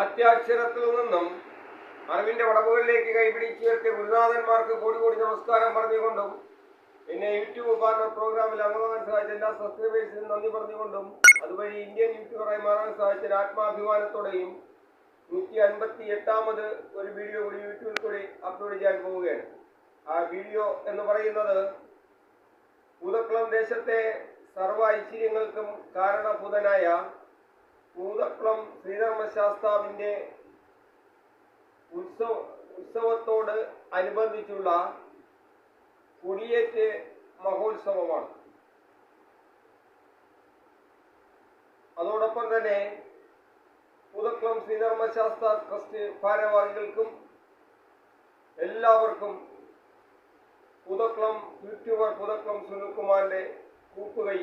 ആദ്യാക്ഷരത്തിൽ നിന്നും അറിവിന്റെ വടവുകളിലേക്ക് കൈപിടിച്ചുയർത്തിയ ഗുരുനാഥന്മാർക്ക് കോടി കോടി നമസ്കാരം പറഞ്ഞുകൊണ്ടും പിന്നെ യൂട്യൂബ് പ്രോഗ്രാമിൽ അംഗമാകാൻ സാധിച്ച എല്ലാ സബ്സ്ക്രൈബേഴ്സിനും നന്ദി പറഞ്ഞുകൊണ്ടും അതുവഴി ഇന്ത്യൻ യൂട്യൂബറായി മാറാൻ സാധിച്ച ആത്മാഭിമാനത്തോടെയും നൂറ്റി അൻപത്തി എട്ടാമത് ഒരു വീഡിയോ കൂടി യൂട്യൂബിൽ കൂടി അപ്ലോഡ് ചെയ്യാൻ പോവുകയാണ്. ആ വീഡിയോ എന്ന് പറയുന്നത് പൂതക്കുളം ദേശത്തെ സർവ ഐശ്വര്യങ്ങൾക്കും കാരണഭൂതനായ പൂതക്കുളം ശ്രീധർമ്മശാസ്താവിന്റെ ഉത്സവ ഉത്സവത്തോട് അനുബന്ധിച്ചുള്ള കൊടിയേറ്റ് മഹോത്സവമാണ്. അതോടൊപ്പം തന്നെ പുതക്കുളം ശ്രീധർമ്മശാസ്ത്ര ട്രസ്റ്റ് ഭാരവാഹികൾക്കും എല്ലാവർക്കും പുതക്കുളം യൂട്യൂബർ പുതക്കുളം സുനിൽകുമാറിന്റെ കൂപ്പുകൈ